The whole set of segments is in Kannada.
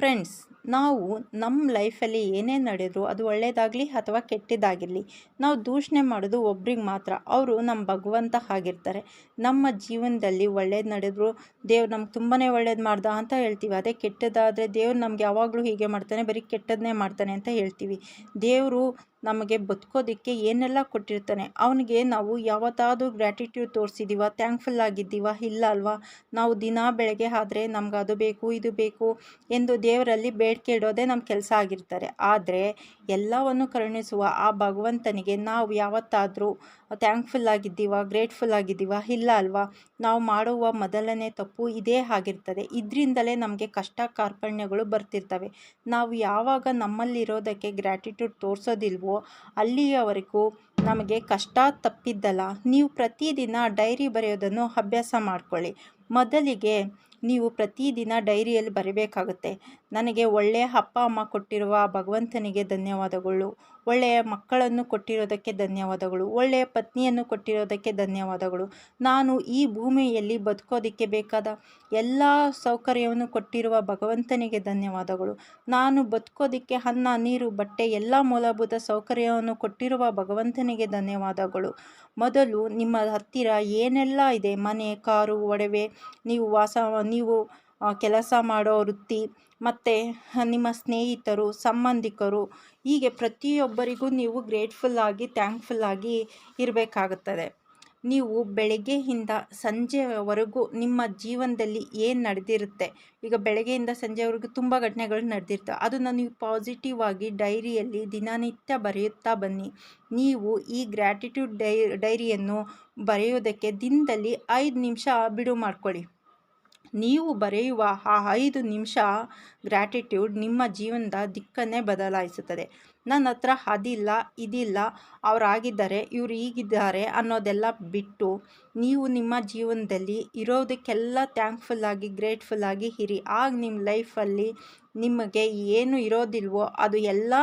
ಫ್ರೆಂಡ್ಸ್, ನಾವು ನಮ್ಮ ಲೈಫಲ್ಲಿ ಏನೇ ನಡೆದರೂ ಅದು ಒಳ್ಳೆಯದಾಗಲಿ ಅಥವಾ ಕೆಟ್ಟದಾಗಿರಲಿ, ನಾವು ದೂಷಣೆ ಮಾಡೋದು ಒಬ್ರಿಗೆ ಮಾತ್ರ. ಅವರು ನಮ್ಮ ಭಗವಂತ ಆಗಿರ್ತಾರೆ ನಮ್ಮ ಜೀವನದಲ್ಲಿ ಒಳ್ಳೇದು ನಡೆದ್ರು, ದೇವ್ರು ನಮ್ಗೆ ತುಂಬಾ ಒಳ್ಳೇದು ಮಾಡ್ದ ಅಂತ ಹೇಳ್ತೀವಿ. ಅದೇ ಕೆಟ್ಟದಾದರೆ ದೇವ್ರು ನಮ್ಗೆ ಯಾವಾಗಲೂ ಹೀಗೆ ಮಾಡ್ತಾನೆ, ಬರೀ ಕೆಟ್ಟದನ್ನೇ ಮಾಡ್ತಾನೆ ಅಂತ ಹೇಳ್ತೀವಿ. ದೇವರು ನಮಗೆ ಬದುಕೋದಕ್ಕೆ ಏನೆಲ್ಲ ಕೊಟ್ಟಿರ್ತಾನೆ. ಅವನಿಗೆ ನಾವು ಯಾವತ್ತಾದರೂ ಗ್ರ್ಯಾಟಿಟ್ಯೂಡ್ ತೋರಿಸಿದ್ದೀವ ಥ್ಯಾಂಕ್ಫುಲ್ ಆಗಿದ್ದೀವ, ಇಲ್ಲ ಅಲ್ವಾ? ನಾವು ದಿನ ಬೆಳಗ್ಗೆ ಆದರೆ ನಮ್ಗೆ ಅದು ಬೇಕು, ಇದು ಬೇಕು ಎಂದು ದೇವರಲ್ಲಿ ಬೇಡಿಕೆ ಇಡೋದೇ ನಮ್ಮ ಕೆಲಸ ಆಗಿರ್ತಾರೆ. ಆದರೆ ಎಲ್ಲವನ್ನು ಕರುಣಿಸುವ ಆ ಭಗವಂತನಿಗೆ ನಾವು ಯಾವತ್ತಾದರೂ ಥ್ಯಾಂಕ್ಫುಲ್ ಆಗಿದ್ದೀವ ಗ್ರೇಟ್ಫುಲ್ ಆಗಿದ್ದೀವ, ಇಲ್ಲ ಅಲ್ವಾ? ನಾವು ಮಾಡುವ ಮೊದಲನೇ ತಪ್ಪು ಇದೇ ಆಗಿರ್ತದೆ. ಇದರಿಂದಲೇ ನಮಗೆ ಕಷ್ಟ ಕಾರ್ಪಣ್ಯಗಳು ಬರ್ತಿರ್ತವೆ. ನಾವು ಯಾವಾಗ ನಮ್ಮಲ್ಲಿರೋದಕ್ಕೆ ಗ್ರ್ಯಾಟಿಟ್ಯೂಡ್ ತೋರಿಸೋದಿಲ್ವೋ ಅಲ್ಲಿಯವರೆಗೂ ನಮಗೆ ಕಷ್ಟ ತಪ್ಪಿದ್ದಲ್ಲ. ನೀವು ಪ್ರತಿದಿನ ಡೈರಿ ಬರೆಯೋದನ್ನು ಅಭ್ಯಾಸ ಮಾಡ್ಕೊಳ್ಳಿ. ಮೊದಲಿಗೆ ನೀವು ಪ್ರತಿದಿನ ಡೈರಿಯಲ್ಲಿ ಬರೀಬೇಕಾಗುತ್ತೆ. ನನಗೆ ಒಳ್ಳೆಯ ಅಪ್ಪ, ಅಮ್ಮ ಕೊಟ್ಟಿರುವ ಭಗವಂತನಿಗೆ ಧನ್ಯವಾದಗಳು. ಒಳ್ಳೆಯ ಮಕ್ಕಳನ್ನು ಕೊಟ್ಟಿರೋದಕ್ಕೆ ಧನ್ಯವಾದಗಳು. ಒಳ್ಳೆಯ ಪತ್ನಿಯನ್ನು ಕೊಟ್ಟಿರೋದಕ್ಕೆ ಧನ್ಯವಾದಗಳು. ನಾನು ಈ ಭೂಮಿಯಲ್ಲಿ ಬದುಕೋದಕ್ಕೆ ಬೇಕಾದ ಎಲ್ಲ ಸೌಕರ್ಯವನ್ನು ಕೊಟ್ಟಿರುವ ಭಗವಂತನಿಗೆ ಧನ್ಯವಾದಗಳು. ನಾನು ಬದುಕೋದಕ್ಕೆ ಅನ್ನ, ನೀರು, ಬಟ್ಟೆ, ಎಲ್ಲ ಮೂಲಭೂತ ಸೌಕರ್ಯವನ್ನು ಕೊಟ್ಟಿರುವ ಭಗವಂತನಿಗೆ ಧನ್ಯವಾದಗಳು. ಮೊದಲು ನಿಮ್ಮ ಹತ್ತಿರ ಏನೆಲ್ಲ ಇದೆ? ಮನೆ, ಕಾರು, ಒಡವೆ, ನೀವು ವಾಸ ನೀವು ಕೆಲಸ ಮಾಡೋ ವೃತ್ತಿ, ಮತ್ತು ನಿಮ್ಮ ಸ್ನೇಹಿತರು, ಸಂಬಂಧಿಕರು, ಹೀಗೆ ಪ್ರತಿಯೊಬ್ಬರಿಗೂ ನೀವು ಗ್ರೇಟ್ಫುಲ್ ಆಗಿ ಥ್ಯಾಂಕ್ಫುಲ್ ಆಗಿ ಇರಬೇಕಾಗುತ್ತದೆ. ನೀವು ಬೆಳಗ್ಗೆಯಿಂದ ಸಂಜೆವರೆಗೂ ನಿಮ್ಮ ಜೀವನದಲ್ಲಿ ಏನು ನಡೆದಿರುತ್ತೆ? ಈಗ ಬೆಳಗ್ಗೆಯಿಂದ ಸಂಜೆವರೆಗೂ ತುಂಬ ಘಟನೆಗಳು ನಡೆದಿರ್ತವೆ. ಅದನ್ನು ನೀವು ಪಾಸಿಟಿವ್ ಆಗಿ ಡೈರಿಯಲ್ಲಿ ದಿನನಿತ್ಯ ಬರೆಯುತ್ತಾ ಬನ್ನಿ. ನೀವು ಈ ಗ್ರ್ಯಾಟಿಟ್ಯೂಡ್ ಡೈ, ಡೈರಿಯನ್ನು ಬರೆಯೋದಕ್ಕೆ ದಿನದಲ್ಲಿ ಐದು ನಿಮಿಷ ಬಿಡು ಮಾಡ್ಕೊಳ್ಳಿ. ನೀವು ಬರೆಯುವ ಆ ಐದು ನಿಮಿಷ ಗ್ರ್ಯಾಟಿಟ್ಯೂಡ್ ನಿಮ್ಮ ಜೀವನದ ದಿಕ್ಕನ್ನೇ ಬದಲಾಯಿಸುತ್ತದೆ. ನನ್ನ ಹತ್ರ ಅದಿಲ್ಲ, ಇದಿಲ್ಲ, ಅವರಾಗಿದ್ದಾರೆ, ಇವರು ಈಗಿದ್ದಾರೆ ಅನ್ನೋದೆಲ್ಲ ಬಿಟ್ಟು ನೀವು ನಿಮ್ಮ ಜೀವನದಲ್ಲಿ ಇರೋದಕ್ಕೆಲ್ಲ ಥ್ಯಾಂಕ್ಫುಲ್ಲಾಗಿ ಗ್ರೇಟ್ಫುಲ್ಲಾಗಿ ಇರಿ. ಆಗ ನಿಮ್ಮ ಲೈಫಲ್ಲಿ ನಿಮಗೆ ಏನು ಇರೋದಿಲ್ವೋ ಅದು ಎಲ್ಲ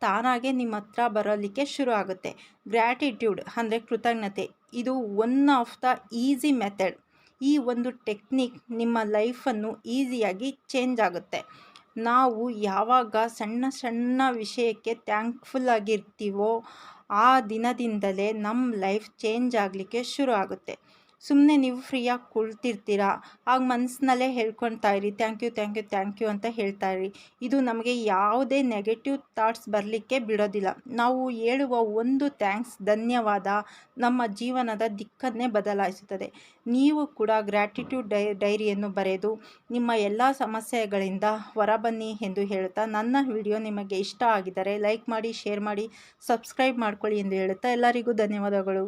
ತಾನಾಗೆ ನಿಮ್ಮ ಹತ್ರ ಬರೋಲಿಕ್ಕೆ ಶುರು ಆಗುತ್ತೆ. ಗ್ರ್ಯಾಟಿಟ್ಯೂಡ್ ಅಂದರೆ ಕೃತಜ್ಞತೆ. ಇದು one of the easy method ಈ ಒಂದು ಟೆಕ್ನಿಕ್ ನಿಮ್ಮ ಲೈಫನ್ನು ಈಸಿಯಾಗಿ ಚೇಂಜ್ ಆಗುತ್ತೆ. ನಾವು ಯಾವಾಗ ಸಣ್ಣ ಸಣ್ಣ ವಿಷಯಕ್ಕೆ ಥ್ಯಾಂಕ್ಫುಲ್ ಆಗಿರ್ತೀವೋ ಆ ದಿನದಿಂದಲೇ ನಮ್ಮ ಲೈಫ್ ಚೇಂಜ್ ಆಗಲಿಕ್ಕೆ ಶುರು ಆಗುತ್ತೆ. ಸುಮ್ಮನೆ ನೀವು ಫ್ರೀಯಾಗಿ ಕುಳ್ತಿರ್ತೀರಾ? ಆಗ ಮನಸ್ಸಿನಲ್ಲೇ ಹೇಳ್ಕೊಳ್ತಾ ಇರಿ. Thank you thank you thank you ಅಂತ ಹೇಳ್ತಾ ಇರಿ. ಇದು ನಮಗೆ ಯಾವುದೇ ನೆಗೆಟಿವ್ ಥಾಟ್ಸ್ ಬರಲಿಕ್ಕೆ ಬಿಡೋದಿಲ್ಲ. ನಾವು ಹೇಳುವ ಒಂದು ಥ್ಯಾಂಕ್ಸ್ ಧನ್ಯವಾದ ನಮ್ಮ ಜೀವನದ ದಿಕ್ಕನ್ನೇ ಬದಲಾಯಿಸುತ್ತದೆ. ನೀವು ಕೂಡ ಗ್ರ್ಯಾಟಿಟ್ಯೂಡ್ ಡೈ, ಡೈರಿಯನ್ನು ಬರೆದು ನಿಮ್ಮ ಎಲ್ಲ ಸಮಸ್ಯೆಗಳಿಂದ ಹೊರಬನ್ನಿ ಎಂದು ಹೇಳುತ್ತಾ ನನ್ನ ವಿಡಿಯೋ ನಿಮಗೆ ಇಷ್ಟ ಆಗಿದ್ದರೆ ಲೈಕ್ ಮಾಡಿ, ಶೇರ್ ಮಾಡಿ, ಸಬ್ಸ್ಕ್ರೈಬ್ ಮಾಡ್ಕೊಳ್ಳಿ ಎಂದು ಹೇಳುತ್ತಾ ಎಲ್ಲರಿಗೂ ಧನ್ಯವಾದಗಳು.